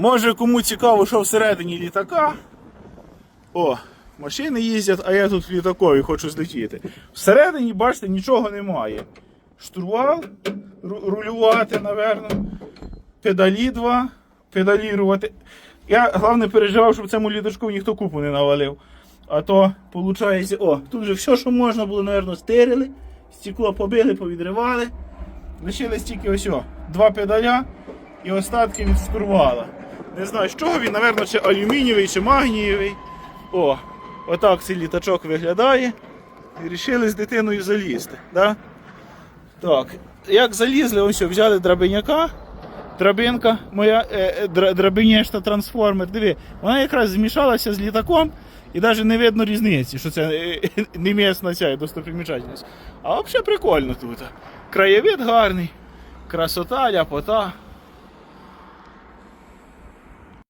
Може кому цікаво, що всередині літака. О, машини їздять, а я тут в літакові хочу злетіти. Всередині, бачите, нічого немає. Штурвал, ру- рулювати, напевно. Педалі два, педалірувати. Я головне переживав, щоб цьому літачку ніхто купу не навалив. А то, виходить, о, тут вже все, що можна було, напевно, стирили, стекло побили, повідривали. Лишились тільки ось о, два педаля і остатки від скурвала. Не знаю, з чого він, напевно, чи алюмінієвий, чи магнієвий. О, отак цей літачок виглядає. І вирішили з дитиною залізти. Да? Так, як залізли, ось взяли драбиняка. Драбинка, моя е, е, драбинєшта трансформер. Диви, вона якраз змішалася з літаком і навіть не видно різниці, що це е, е, не місна ця достопримічательність. А взагалі прикольно тут. Краєвид гарний, красота, ляпота.